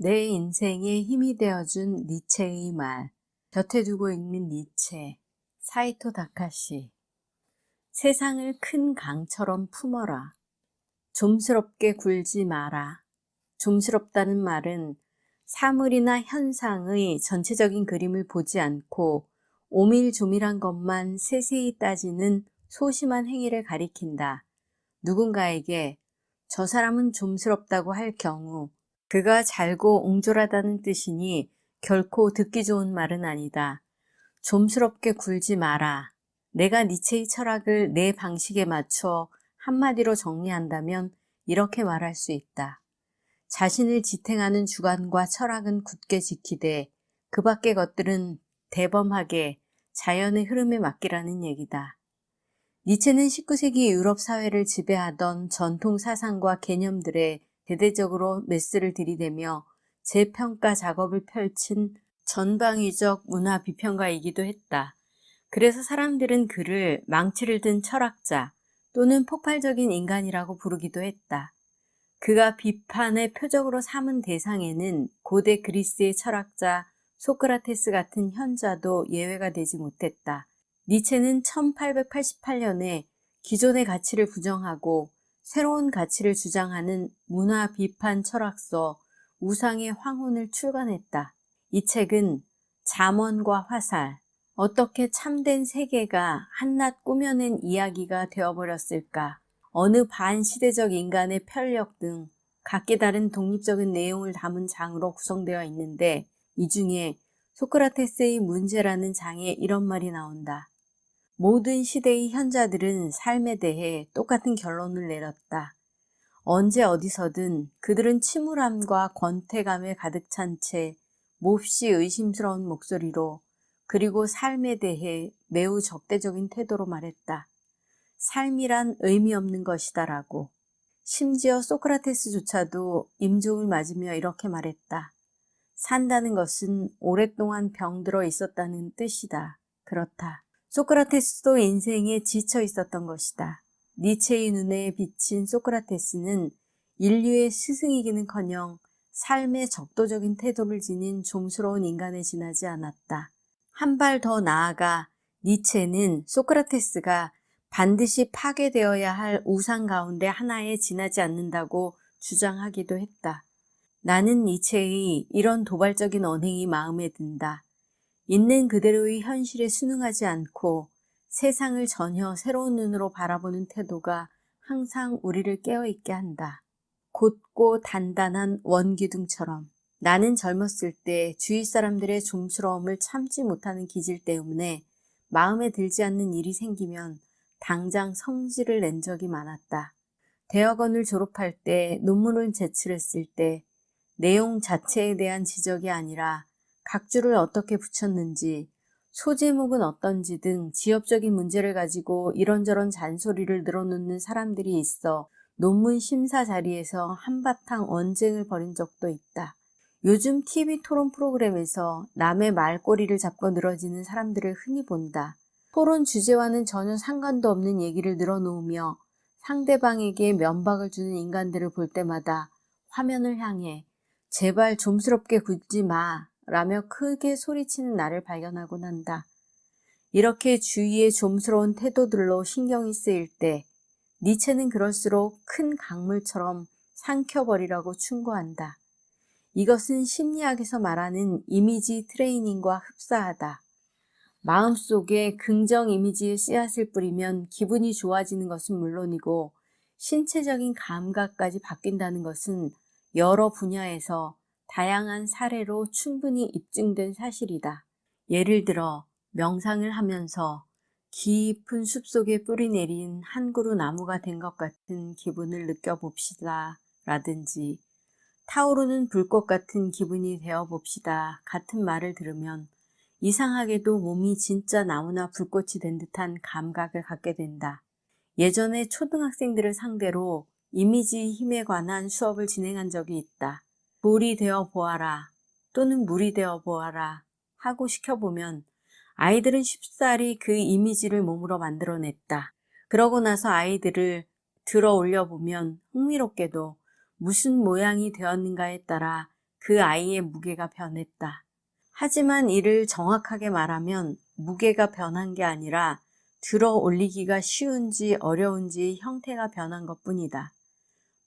내 인생에 힘이 되어준 니체의 말. 곁에 두고 읽는 니체. 사이토 다카시. 세상을 큰 강처럼 품어라. 좀스럽게 굴지 마라. 좀스럽다는 말은 사물이나 현상의 전체적인 그림을 보지 않고 오밀조밀한 것만 세세히 따지는 소심한 행위를 가리킨다. 누군가에게 저 사람은 좀스럽다고 할 경우 그가 잘고 옹졸하다는 뜻이니 결코 듣기 좋은 말은 아니다. 좀스럽게 굴지 마라. 내가 니체의 철학을 내 방식에 맞춰 한마디로 정리한다면 이렇게 말할 수 있다. 자신을 지탱하는 주관과 철학은 굳게 지키되 그 밖의 것들은 대범하게 자연의 흐름에 맡기라는 얘기다. 니체는 19세기 유럽 사회를 지배하던 전통 사상과 개념들에 대대적으로 메스를 들이대며 재평가 작업을 펼친 전방위적 문화 비평가이기도 했다. 그래서 사람들은 그를 망치를 든 철학자 또는 폭발적인 인간이라고 부르기도 했다. 그가 비판의 표적으로 삼은 대상에는 고대 그리스의 철학자 소크라테스 같은 현자도 예외가 되지 못했다. 니체는 1888년에 기존의 가치를 부정하고 새로운 가치를 주장하는 문화 비판 철학서 우상의 황혼을 출간했다. 이 책은 잠언과 화살, 어떻게 참된 세계가 한낱 꾸며낸 이야기가 되어버렸을까, 어느 반시대적 인간의 편력 등 각기 다른 독립적인 내용을 담은 장으로 구성되어 있는데 이 중에 소크라테스의 문제라는 장에 이런 말이 나온다. 모든 시대의 현자들은 삶에 대해 똑같은 결론을 내렸다. 언제 어디서든 그들은 침울함과 권태감에 가득 찬 채 몹시 의심스러운 목소리로 그리고 삶에 대해 매우 적대적인 태도로 말했다. 삶이란 의미 없는 것이다라고. 심지어 소크라테스조차도 임종을 맞으며 이렇게 말했다. 산다는 것은 오랫동안 병들어 있었다는 뜻이다. 그렇다. 소크라테스도 인생에 지쳐 있었던 것이다. 니체의 눈에 비친 소크라테스는 인류의 스승이기는커녕 삶의 적도적인 태도를 지닌 좀스러운 인간에 지나지 않았다. 한 발 더 나아가 니체는 소크라테스가 반드시 파괴되어야 할 우상 가운데 하나에 지나지 않는다고 주장하기도 했다. 나는 니체의 이런 도발적인 언행이 마음에 든다. 있는 그대로의 현실에 순응하지 않고 세상을 전혀 새로운 눈으로 바라보는 태도가 항상 우리를 깨어있게 한다. 곧고 단단한 원기둥처럼 나는 젊었을 때 주위 사람들의 좀스러움을 참지 못하는 기질 때문에 마음에 들지 않는 일이 생기면 당장 성질을 낸 적이 많았다. 대학원을 졸업할 때 논문을 제출했을 때 내용 자체에 대한 지적이 아니라 각주를 어떻게 붙였는지, 소제목은 어떤지 등 지엽적인 문제를 가지고 이런저런 잔소리를 늘어놓는 사람들이 있어 논문 심사 자리에서 한바탕 언쟁을 벌인 적도 있다. 요즘 TV 토론 프로그램에서 남의 말꼬리를 잡고 늘어지는 사람들을 흔히 본다. 토론 주제와는 전혀 상관도 없는 얘기를 늘어놓으며 상대방에게 면박을 주는 인간들을 볼 때마다 화면을 향해 제발 좀스럽게 굴지 마 라며 크게 소리치는 나를 발견하곤 한다. 이렇게 주위의 좀스러운 태도들로 신경이 쓰일 때 니체는 그럴수록 큰 강물처럼 삼켜버리라고 충고한다. 이것은 심리학에서 말하는 이미지 트레이닝과 흡사하다. 마음속에 긍정 이미지의 씨앗을 뿌리면 기분이 좋아지는 것은 물론이고 신체적인 감각까지 바뀐다는 것은 여러 분야에서 다양한 사례로 충분히 입증된 사실이다. 예를 들어 명상을 하면서 깊은 숲속에 뿌리 내린 한 그루 나무가 된 것 같은 기분을 느껴봅시다. 라든지 타오르는 불꽃 같은 기분이 되어 봅시다. 같은 말을 들으면 이상하게도 몸이 진짜 나무나 불꽃이 된 듯한 감각을 갖게 된다. 예전에 초등학생들을 상대로 이미지 힘에 관한 수업을 진행한 적이 있다. 돌이 되어 보아라 또는 물이 되어 보아라 하고 시켜보면 아이들은 쉽사리 그 이미지를 몸으로 만들어냈다. 그러고 나서 아이들을 들어 올려보면 흥미롭게도 무슨 모양이 되었는가에 따라 그 아이의 무게가 변했다. 하지만 이를 정확하게 말하면 무게가 변한 게 아니라 들어 올리기가 쉬운지 어려운지 형태가 변한 것 뿐이다.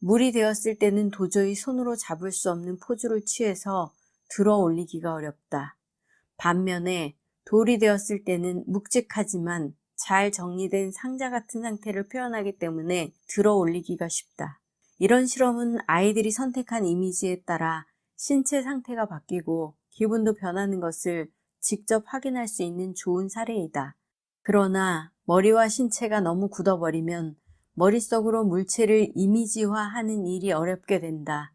물이 되었을 때는 도저히 손으로 잡을 수 없는 포즈를 취해서 들어 올리기가 어렵다. 반면에 돌이 되었을 때는 묵직하지만 잘 정리된 상자 같은 상태를 표현하기 때문에 들어 올리기가 쉽다. 이런 실험은 아이들이 선택한 이미지에 따라 신체 상태가 바뀌고 기분도 변하는 것을 직접 확인할 수 있는 좋은 사례이다. 그러나 머리와 신체가 너무 굳어버리면 머릿속으로 물체를 이미지화하는 일이 어렵게 된다.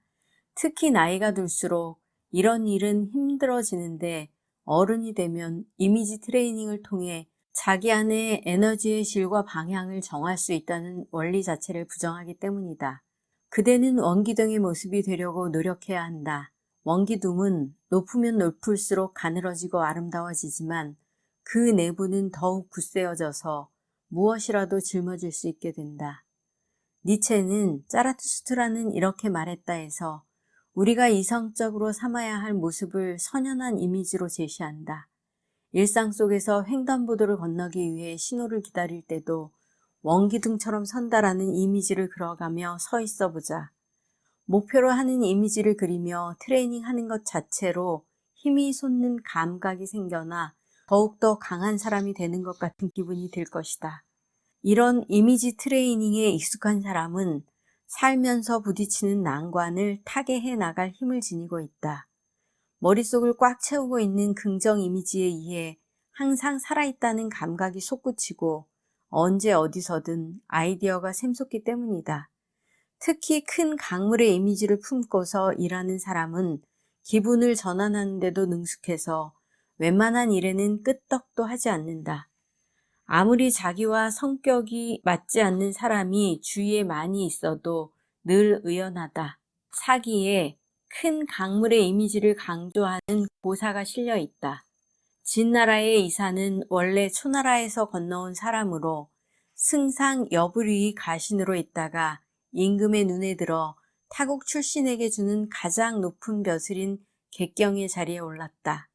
특히 나이가 들수록 이런 일은 힘들어지는데 어른이 되면 이미지 트레이닝을 통해 자기 안의 에너지의 질과 방향을 정할 수 있다는 원리 자체를 부정하기 때문이다. 그대는 원기둥의 모습이 되려고 노력해야 한다. 원기둥은 높으면 높을수록 가늘어지고 아름다워지지만 그 내부는 더욱 굳세어져서 무엇이라도 짊어질 수 있게 된다. 니체는 짜라투스트라는 이렇게 말했다 해서 우리가 이성적으로 삼아야 할 모습을 선연한 이미지로 제시한다. 일상 속에서 횡단보도를 건너기 위해 신호를 기다릴 때도 원기둥처럼 선다라는 이미지를 그려가며 서 있어 보자. 목표로 하는 이미지를 그리며 트레이닝 하는 것 자체로 힘이 솟는 감각이 생겨나 더욱더 강한 사람이 되는 것 같은 기분이 들 것이다. 이런 이미지 트레이닝에 익숙한 사람은 살면서 부딪히는 난관을 타개해 나갈 힘을 지니고 있다. 머릿속을 꽉 채우고 있는 긍정 이미지에 의해 항상 살아있다는 감각이 솟구치고 언제 어디서든 아이디어가 샘솟기 때문이다. 특히 큰 강물의 이미지를 품고서 일하는 사람은 기분을 전환하는데도 능숙해서 웬만한 일에는 끄떡도 하지 않는다. 아무리 자기와 성격이 맞지 않는 사람이 주위에 많이 있어도 늘 의연하다. 사기에 큰 강물의 이미지를 강조하는 고사가 실려 있다. 진나라의 이사는 원래 초나라에서 건너온 사람으로 승상 여부류의 가신으로 있다가 임금의 눈에 들어 타국 출신에게 주는 가장 높은 벼슬인 객경의 자리에 올랐다.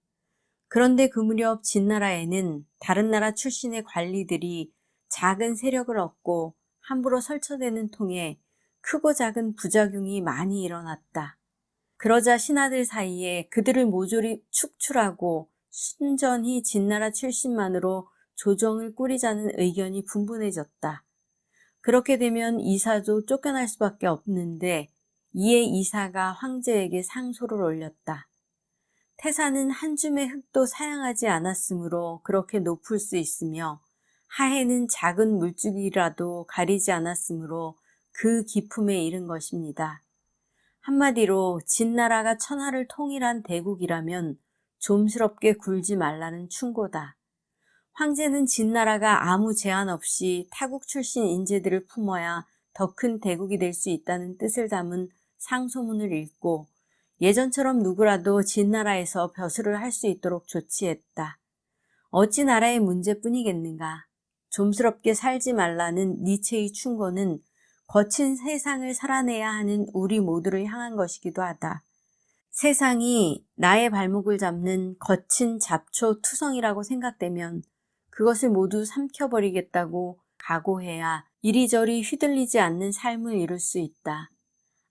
그런데 그 무렵 진나라에는 다른 나라 출신의 관리들이 작은 세력을 얻고 함부로 설쳐대는 통에 크고 작은 부작용이 많이 일어났다. 그러자 신하들 사이에 그들을 모조리 축출하고 순전히 진나라 출신만으로 조정을 꾸리자는 의견이 분분해졌다. 그렇게 되면 이사도 쫓겨날 수밖에 없는데 이에 이사가 황제에게 상소를 올렸다. 태산은 한 줌의 흙도 사용하지 않았으므로 그렇게 높을 수 있으며 하해는 작은 물줄기라도 가리지 않았으므로 그 기품에 이른 것입니다. 한마디로 진나라가 천하를 통일한 대국이라면 좀스럽게 굴지 말라는 충고다. 황제는 진나라가 아무 제한 없이 타국 출신 인재들을 품어야 더 큰 대국이 될 수 있다는 뜻을 담은 상소문을 읽고 예전처럼 누구라도 진 나라에서 벼슬을 할 수 있도록 조치했다. 어찌 나라의 문제뿐이겠는가. 좀스럽게 살지 말라는 니체의 충고는 거친 세상을 살아내야 하는 우리 모두를 향한 것이기도 하다. 세상이 나의 발목을 잡는 거친 잡초 투성이라고 생각되면 그것을 모두 삼켜버리겠다고 각오해야 이리저리 휘둘리지 않는 삶을 이룰 수 있다.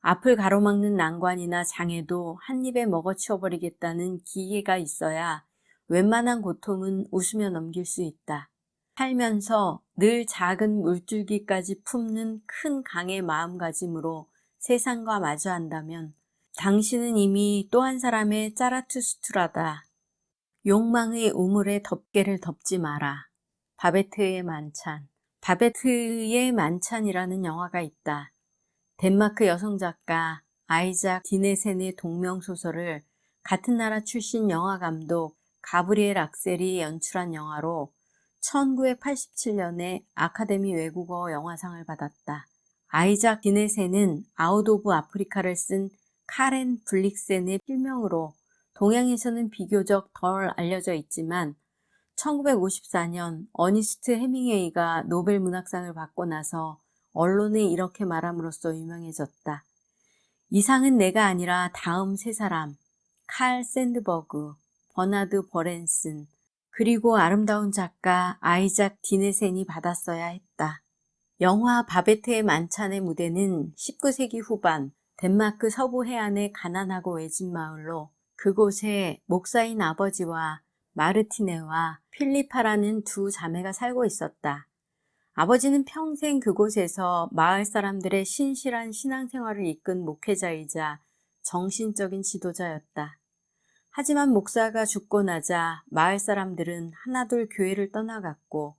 앞을 가로막는 난관이나 장애도 한 입에 먹어치워버리겠다는 기계가 있어야 웬만한 고통은 웃으며 넘길 수 있다. 살면서 늘 작은 물줄기까지 품는 큰 강의 마음가짐으로 세상과 마주한다면 당신은 이미 또 한 사람의 짜라투스투라다. 욕망의 우물에 덮개를 덮지 마라. 바베트의 만찬. 바베트의 만찬이라는 영화가 있다. 덴마크 여성 작가 아이작 디네센의 동명 소설을 같은 나라 출신 영화 감독 가브리엘 악셀이 연출한 영화로 1987년에 아카데미 외국어 영화상을 받았다. 아이작 디네센은 아웃 오브 아프리카를 쓴 카렌 블릭센의 필명으로 동양에서는 비교적 덜 알려져 있지만 1954년 어니스트 해밍웨이가 노벨 문학상을 받고 나서 언론에 이렇게 말함으로써 유명해졌다. 이상은 내가 아니라 다음 세 사람, 칼 샌드버그, 버나드 버렌슨, 그리고 아름다운 작가 아이작 디네센이 받았어야 했다. 영화 바베트의 만찬의 무대는 19세기 후반 덴마크 서부 해안의 가난하고 외진 마을로 그곳에 목사인 아버지와 마르티네와 필리파라는 두 자매가 살고 있었다. 아버지는 평생 그곳에서 마을 사람들의 신실한 신앙생활을 이끈 목회자이자 정신적인 지도자였다. 하지만 목사가 죽고 나자 마을 사람들은 하나둘 교회를 떠나갔고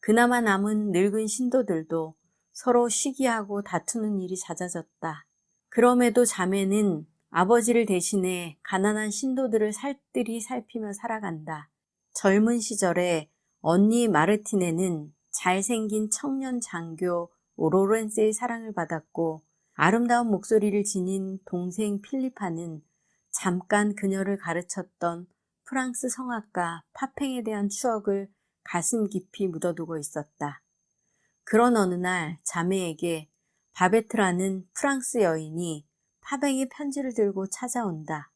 그나마 남은 늙은 신도들도 서로 시기하고 다투는 일이 잦아졌다. 그럼에도 자매는 아버지를 대신해 가난한 신도들을 살뜰히 살피며 살아간다. 젊은 시절에 언니 마르티네는 잘생긴 청년 장교 로렌스의 사랑을 받았고 아름다운 목소리를 지닌 동생 필리파는 잠깐 그녀를 가르쳤던 프랑스 성악가 파팽에 대한 추억을 가슴 깊이 묻어두고 있었다. 그런 어느 날 자매에게 바베트라는 프랑스 여인이 파뱅의 편지를 들고 찾아온다.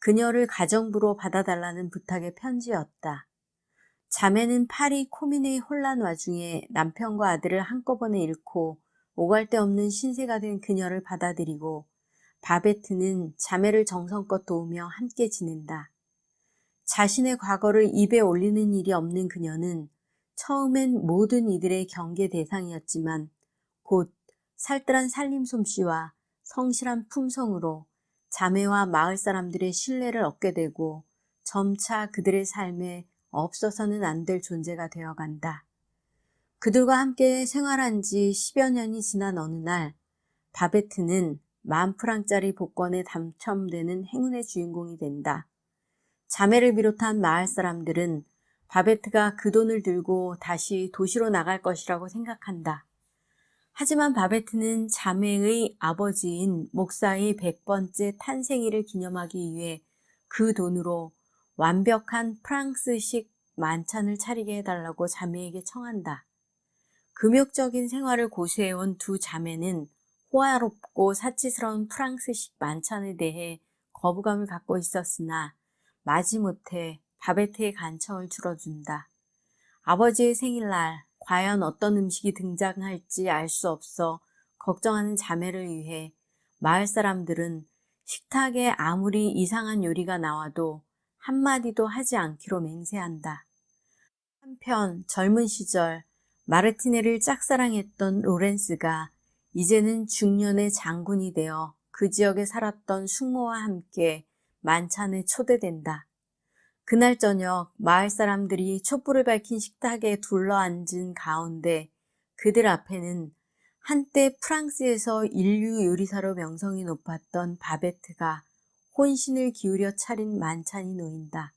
그녀를 가정부로 받아달라는 부탁의 편지였다. 자매는 파리 코민의 혼란 와중에 남편과 아들을 한꺼번에 잃고 오갈 데 없는 신세가 된 그녀를 받아들이고 바베트는 자매를 정성껏 도우며 함께 지낸다. 자신의 과거를 입에 올리는 일이 없는 그녀는 처음엔 모든 이들의 경계 대상이었지만 곧 살뜰한 살림 솜씨와 성실한 품성으로 자매와 마을 사람들의 신뢰를 얻게 되고 점차 그들의 삶에 없어서는 안 될 존재가 되어 간다. 그들과 함께 생활한 지 10여 년이 지난 어느 날, 바베트는 만 프랑짜리 복권에 당첨되는 행운의 주인공이 된다. 자매를 비롯한 마을 사람들은 바베트가 그 돈을 들고 다시 도시로 나갈 것이라고 생각한다. 하지만 바베트는 자매의 아버지인 목사의 100번째 탄생일을 기념하기 위해 그 돈으로 완벽한 프랑스식 만찬을 차리게 해달라고 자매에게 청한다. 금욕적인 생활을 고수해온 두 자매는 호화롭고 사치스러운 프랑스식 만찬에 대해 거부감을 갖고 있었으나 마지못해 바베트의 간청을 들어준다. 아버지의 생일날 과연 어떤 음식이 등장할지 알 수 없어 걱정하는 자매를 위해 마을 사람들은 식탁에 아무리 이상한 요리가 나와도 한마디도 하지 않기로 맹세한다. 한편 젊은 시절 마르티네를 짝사랑했던 로렌스가 이제는 중년의 장군이 되어 그 지역에 살았던 숙모와 함께 만찬에 초대된다. 그날 저녁 마을 사람들이 촛불을 밝힌 식탁에 둘러앉은 가운데 그들 앞에는 한때 프랑스에서 인류 요리사로 명성이 높았던 바베트가 혼신을 기울여 차린 만찬이 놓인다.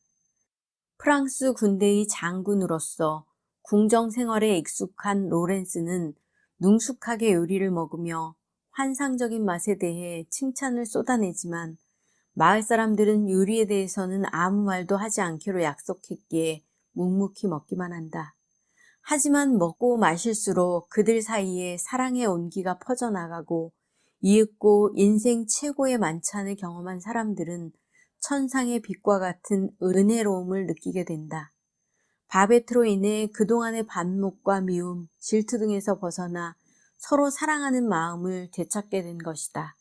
프랑스 군대의 장군으로서 궁정 생활에 익숙한 로렌스는 능숙하게 요리를 먹으며 환상적인 맛에 대해 칭찬을 쏟아내지만 마을 사람들은 요리에 대해서는 아무 말도 하지 않기로 약속했기에 묵묵히 먹기만 한다. 하지만 먹고 마실수록 그들 사이에 사랑의 온기가 퍼져나가고 이윽고 인생 최고의 만찬을 경험한 사람들은 천상의 빛과 같은 은혜로움을 느끼게 된다. 바베트로 인해 그동안의 반목과 미움, 질투 등에서 벗어나 서로 사랑하는 마음을 되찾게 된 것이다.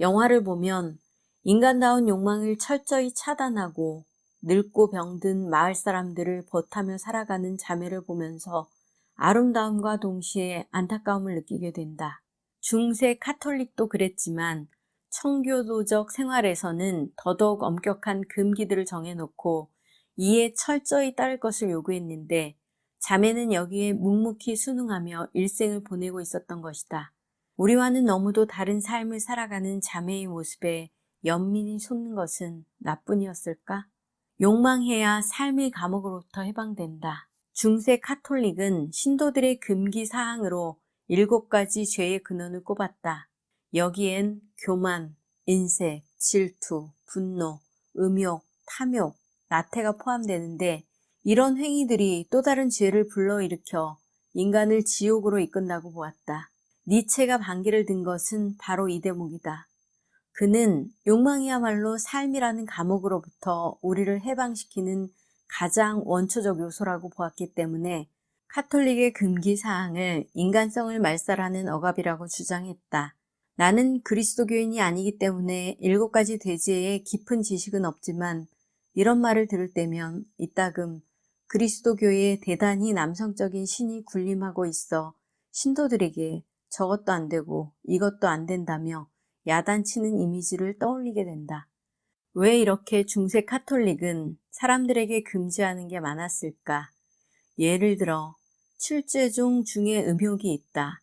영화를 보면 인간다운 욕망을 철저히 차단하고 늙고 병든 마을 사람들을 버타며 살아가는 자매를 보면서 아름다움과 동시에 안타까움을 느끼게 된다. 중세 카톨릭도 그랬지만 청교도적 생활에서는 더더욱 엄격한 금기들을 정해놓고 이에 철저히 따를 것을 요구했는데 자매는 여기에 묵묵히 순응하며 일생을 보내고 있었던 것이다. 우리와는 너무도 다른 삶을 살아가는 자매의 모습에 연민이 솟는 것은 나뿐이었을까? 욕망해야 삶의 감옥으로부터 해방된다. 중세 카톨릭은 신도들의 금기 사항으로 일곱 가지 죄의 근원을 꼽았다. 여기엔 교만, 인색, 질투, 분노, 음욕, 탐욕, 나태가 포함되는데 이런 행위들이 또 다른 죄를 불러일으켜 인간을 지옥으로 이끈다고 보았다. 니체가 반기를 든 것은 바로 이 대목이다. 그는 욕망이야말로 삶이라는 감옥으로부터 우리를 해방시키는 가장 원초적 요소라고 보았기 때문에 카톨릭의 금기 사항을 인간성을 말살하는 억압이라고 주장했다. 나는 그리스도교인이 아니기 때문에 일곱 가지 대제의 깊은 지식은 없지만 이런 말을 들을 때면 이따금 그리스도교의 대단히 남성적인 신이 군림하고 있어 신도들에게 저것도 안 되고 이것도 안 된다며 야단치는 이미지를 떠올리게 된다. 왜 이렇게 중세 카톨릭은 사람들에게 금지하는 게 많았을까? 예를 들어 출제종 중에 음욕이 있다.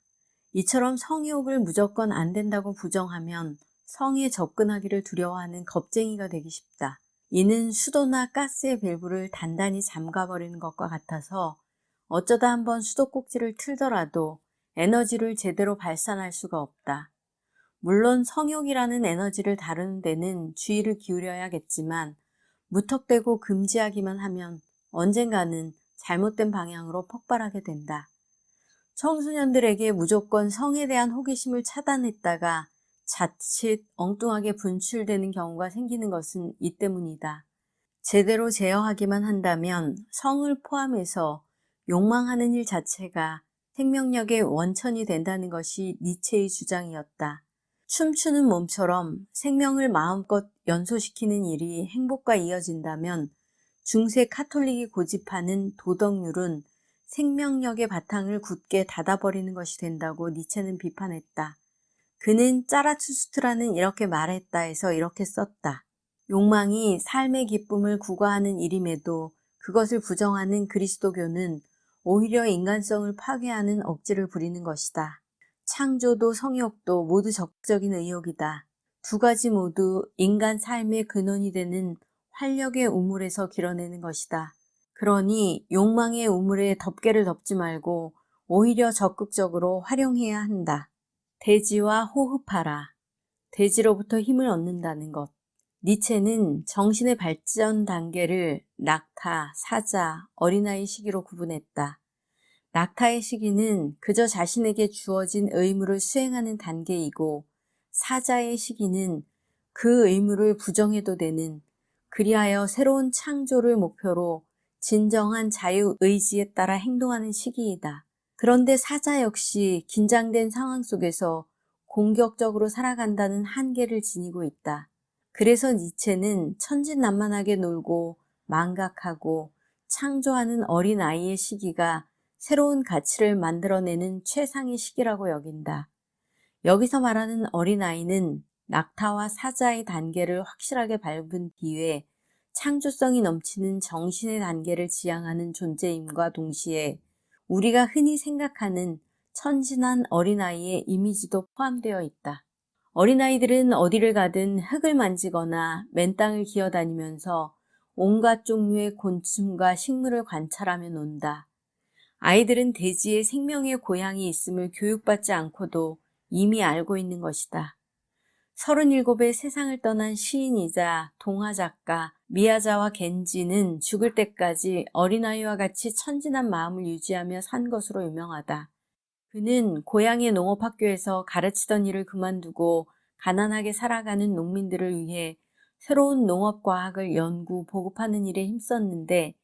이처럼 성욕을 무조건 안 된다고 부정하면 성에 접근하기를 두려워하는 겁쟁이가 되기 쉽다. 이는 수도나 가스의 밸브를 단단히 잠가버리는 것과 같아서 어쩌다 한번 수도꼭지를 틀더라도 에너지를 제대로 발산할 수가 없다. 물론 성욕이라는 에너지를 다루는 데는 주의를 기울여야겠지만 무턱대고 금지하기만 하면 언젠가는 잘못된 방향으로 폭발하게 된다. 청소년들에게 무조건 성에 대한 호기심을 차단했다가 자칫 엉뚱하게 분출되는 경우가 생기는 것은 이 때문이다. 제대로 제어하기만 한다면 성을 포함해서 욕망하는 일 자체가 생명력의 원천이 된다는 것이 니체의 주장이었다. 춤추는 몸처럼 생명을 마음껏 연소시키는 일이 행복과 이어진다면 중세 카톨릭이 고집하는 도덕률은 생명력의 바탕을 굳게 닫아버리는 것이 된다고 니체는 비판했다. 그는 짜라투스트라는 이렇게 말했다 해서 이렇게 썼다. 욕망이 삶의 기쁨을 구가하는 일임에도 그것을 부정하는 그리스도교는 오히려 인간성을 파괴하는 억지를 부리는 것이다. 창조도 성욕도 모두 적극적인 의욕이다. 두 가지 모두 인간 삶의 근원이 되는 활력의 우물에서 길어내는 것이다. 그러니 욕망의 우물에 덮개를 덮지 말고 오히려 적극적으로 활용해야 한다. 대지와 호흡하라. 대지로부터 힘을 얻는다는 것. 니체는 정신의 발전 단계를 낙타, 사자, 어린아이 시기로 구분했다. 낙타의 시기는 그저 자신에게 주어진 의무를 수행하는 단계이고 사자의 시기는 그 의무를 부정해도 되는 그리하여 새로운 창조를 목표로 진정한 자유 의지에 따라 행동하는 시기이다. 그런데 사자 역시 긴장된 상황 속에서 공격적으로 살아간다는 한계를 지니고 있다. 그래서 니체는 천진난만하게 놀고 망각하고 창조하는 어린 아이의 시기가 새로운 가치를 만들어내는 최상의 시기라고 여긴다. 여기서 말하는 어린아이는 낙타와 사자의 단계를 확실하게 밟은 뒤에 창조성이 넘치는 정신의 단계를 지향하는 존재임과 동시에 우리가 흔히 생각하는 천진한 어린아이의 이미지도 포함되어 있다. 어린아이들은 어디를 가든 흙을 만지거나 맨 땅을 기어다니면서 온갖 종류의 곤충과 식물을 관찰하며 논다. 아이들은 대지에 생명의 고향이 있음을 교육받지 않고도 이미 알고 있는 것이다. 37의 세상을 떠난 시인이자 동화작가 미야자와 겐지는 죽을 때까지 어린아이와 같이 천진한 마음을 유지하며 산 것으로 유명하다. 그는 고향의 농업학교에서 가르치던 일을 그만두고 가난하게 살아가는 농민들을 위해 새로운 농업과학을 연구, 보급하는 일에 힘썼는데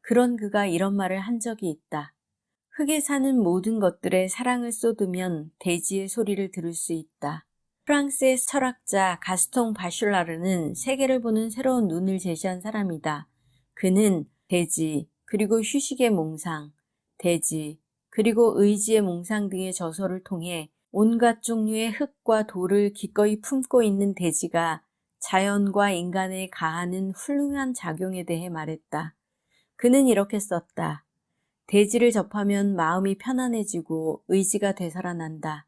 그런 그가 이런 말을 한 적이 있다. 흙에 사는 모든 것들에 사랑을 쏟으면 대지의 소리를 들을 수 있다. 프랑스의 철학자 가스통 바슐라르는 세계를 보는 새로운 눈을 제시한 사람이다. 그는 대지, 그리고 휴식의 몽상, 대지, 그리고 의지의 몽상 등의 저서를 통해 온갖 종류의 흙과 돌을 기꺼이 품고 있는 대지가 자연과 인간에 가하는 훌륭한 작용에 대해 말했다. 그는 이렇게 썼다. 대지를 접하면 마음이 편안해지고 의지가 되살아난다.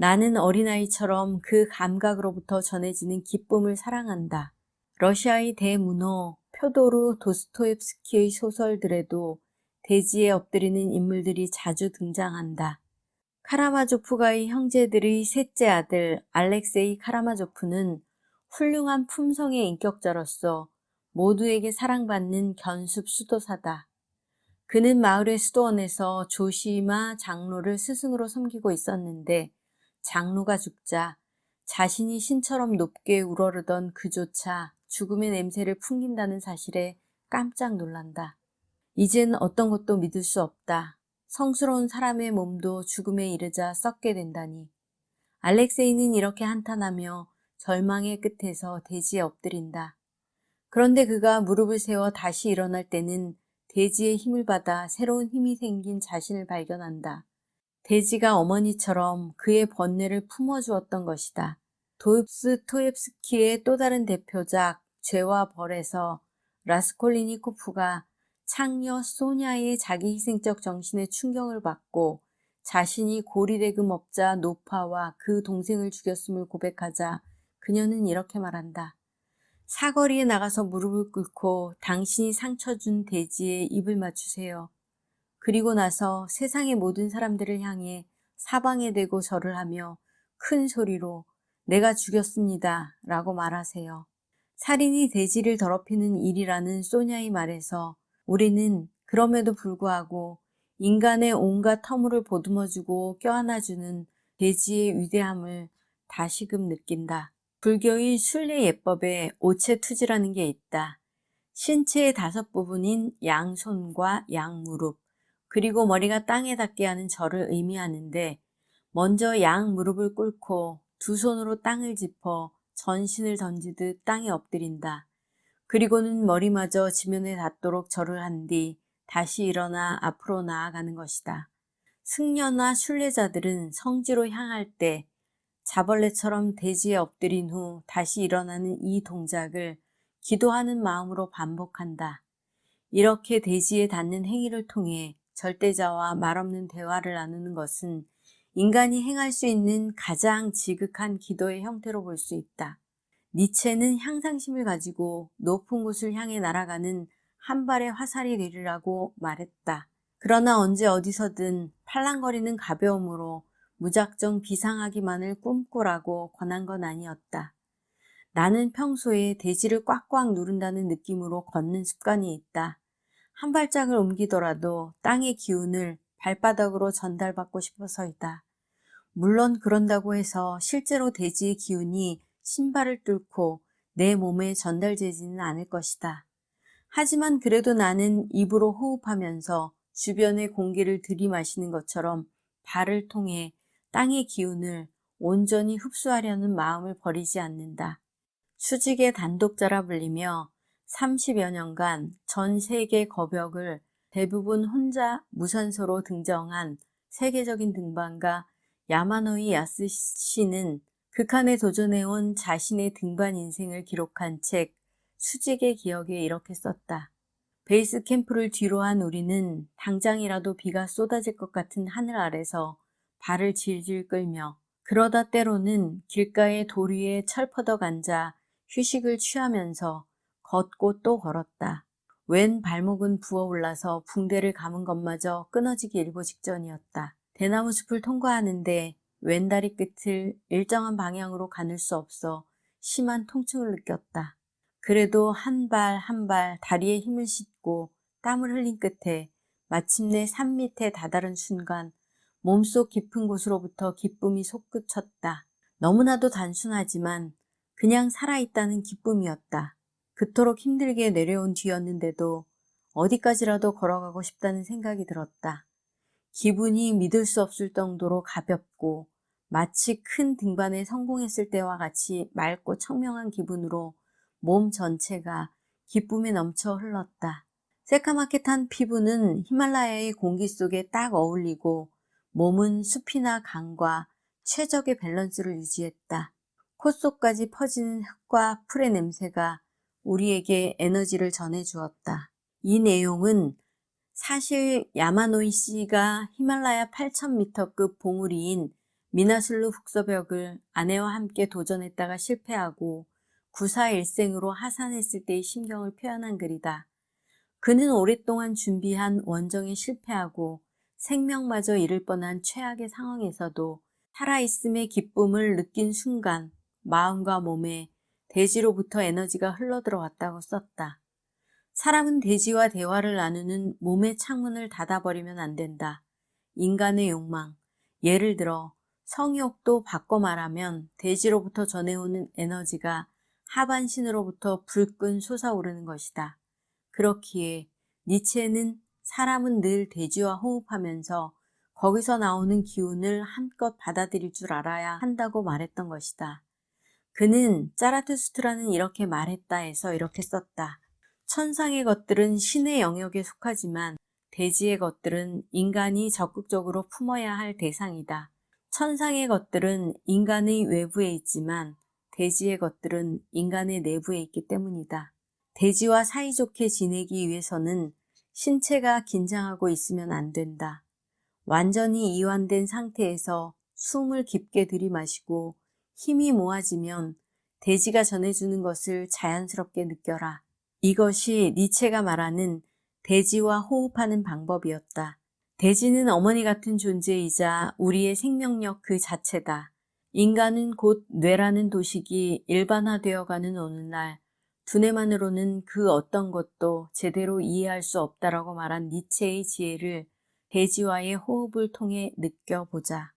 나는 어린아이처럼 그 감각으로부터 전해지는 기쁨을 사랑한다. 러시아의 대문호 표도르 도스토옙스키의 소설들에도 대지에 엎드리는 인물들이 자주 등장한다. 카라마조프가의 형제들의 셋째 아들 알렉세이 카라마조프는 훌륭한 품성의 인격자로서 모두에게 사랑받는 견습 수도사다. 그는 마을의 수도원에서 조시마 장로를 스승으로 섬기고 있었는데 장로가 죽자 자신이 신처럼 높게 우러르던 그조차 죽음의 냄새를 풍긴다는 사실에 깜짝 놀란다. 이젠 어떤 것도 믿을 수 없다. 성스러운 사람의 몸도 죽음에 이르자 썩게 된다니. 알렉세이는 이렇게 한탄하며 절망의 끝에서 대지에 엎드린다. 그런데 그가 무릎을 세워 다시 일어날 때는 대지의 힘을 받아 새로운 힘이 생긴 자신을 발견한다. 대지가 어머니처럼 그의 번뇌를 품어주었던 것이다. 도입스토옙스키의 또 다른 대표작 죄와 벌에서 라스콜리니코프가 창녀 소냐의 자기 희생적 정신에 충격을 받고 자신이 고리대금 업자 노파와 그 동생을 죽였음을 고백하자 그녀는 이렇게 말한다. 사거리에 나가서 무릎을 꿇고 당신이 상처 준 돼지에 입을 맞추세요. 그리고 나서 세상의 모든 사람들을 향해 사방에 대고 절을 하며 큰 소리로 내가 죽였습니다. 라고 말하세요. 살인이 돼지를 더럽히는 일이라는 소냐의 말에서 우리는 그럼에도 불구하고 인간의 온갖 허물을 보듬어주고 껴안아주는 돼지의 위대함을 다시금 느낀다. 불교의 순례 예법에 오체투지라는 게 있다. 신체의 다섯 부분인 양손과 양무릎, 그리고 머리가 땅에 닿게 하는 절을 의미하는데, 먼저 양 무릎을 꿇고 두 손으로 땅을 짚어 전신을 던지듯 땅에 엎드린다. 그리고는 머리마저 지면에 닿도록 절을 한 뒤 다시 일어나 앞으로 나아가는 것이다. 승려나 순례자들은 성지로 향할 때 자벌레처럼 대지에 엎드린 후 다시 일어나는 이 동작을 기도하는 마음으로 반복한다. 이렇게 대지에 닿는 행위를 통해 절대자와 말없는 대화를 나누는 것은 인간이 행할 수 있는 가장 지극한 기도의 형태로 볼 수 있다. 니체는 향상심을 가지고 높은 곳을 향해 날아가는 한 발의 화살이 되리라고 말했다. 그러나 언제 어디서든 팔랑거리는 가벼움으로 무작정 비상하기만을 꿈꾸라고 권한 건 아니었다. 나는 평소에 대지를 꽉꽉 누른다는 느낌으로 걷는 습관이 있다. 한 발짝을 옮기더라도 땅의 기운을 발바닥으로 전달받고 싶어서이다. 물론 그런다고 해서 실제로 대지의 기운이 신발을 뚫고 내 몸에 전달되지는 않을 것이다. 하지만 그래도 나는 입으로 호흡하면서 주변의 공기를 들이마시는 것처럼 발을 통해 땅의 기운을 온전히 흡수하려는 마음을 버리지 않는다. 수직의 단독자라 불리며 30여 년간 전 세계 거벽을 대부분 혼자 무산소로 등정한 세계적인 등반가 야마노이 야스시는 극한에 도전해온 자신의 등반 인생을 기록한 책 수직의 기억에 이렇게 썼다. 베이스 캠프를 뒤로 한 우리는 당장이라도 비가 쏟아질 것 같은 하늘 아래서 발을 질질 끌며 그러다 때로는 길가의 돌 위에 철퍼덕 앉아 휴식을 취하면서 걷고 또 걸었다. 왼 발목은 부어올라서 붕대를 감은 것마저 끊어지기 일보 직전이었다. 대나무 숲을 통과하는데 왼다리 끝을 일정한 방향으로 가눌 수 없어 심한 통증을 느꼈다. 그래도 한 발 한 발 다리에 힘을 싣고 땀을 흘린 끝에 마침내 산 밑에 다다른 순간 몸속 깊은 곳으로부터 기쁨이 솟구쳤다. 너무나도 단순하지만 그냥 살아있다는 기쁨이었다. 그토록 힘들게 내려온 뒤였는데도 어디까지라도 걸어가고 싶다는 생각이 들었다. 기분이 믿을 수 없을 정도로 가볍고 마치 큰 등반에 성공했을 때와 같이 맑고 청명한 기분으로 몸 전체가 기쁨에 넘쳐 흘렀다. 새까맣게 탄 피부는 히말라야의 공기 속에 딱 어울리고 몸은 숲이나 강과 최적의 밸런스를 유지했다. 코 속까지 퍼지는 흙과 풀의 냄새가 우리에게 에너지를 전해 주었다. 이 내용은 사실 야마노이 씨가 히말라야 8,000m급 봉우리인 미나슬루 북서벽을 아내와 함께 도전했다가 실패하고 구사일생으로 하산했을 때의 심경을 표현한 글이다. 그는 오랫동안 준비한 원정에 실패하고 생명마저 잃을 뻔한 최악의 상황에서도 살아있음의 기쁨을 느낀 순간 마음과 몸에 대지로부터 에너지가 흘러들어왔다고 썼다. 사람은 대지와 대화를 나누는 몸의 창문을 닫아버리면 안 된다. 인간의 욕망, 예를 들어 성욕도 바꿔 말하면 대지로부터 전해오는 에너지가 하반신으로부터 불끈 솟아오르는 것이다. 그렇기에 니체는 사람은 늘 대지와 호흡하면서 거기서 나오는 기운을 한껏 받아들일 줄 알아야 한다고 말했던 것이다. 그는 짜라투스트라는 이렇게 말했다 해서 이렇게 썼다. 천상의 것들은 신의 영역에 속하지만 대지의 것들은 인간이 적극적으로 품어야 할 대상이다. 천상의 것들은 인간의 외부에 있지만 대지의 것들은 인간의 내부에 있기 때문이다. 대지와 사이좋게 지내기 위해서는 신체가 긴장하고 있으면 안 된다. 완전히 이완된 상태에서 숨을 깊게 들이마시고 힘이 모아지면 대지가 전해주는 것을 자연스럽게 느껴라. 이것이 니체가 말하는 대지와 호흡하는 방법이었다. 대지는 어머니 같은 존재이자 우리의 생명력 그 자체다. 인간은 곧 뇌라는 도식이 일반화되어가는 오늘날 두뇌만으로는 그 어떤 것도 제대로 이해할 수 없다라고 말한 니체의 지혜를 대지와의 호흡을 통해 느껴보자.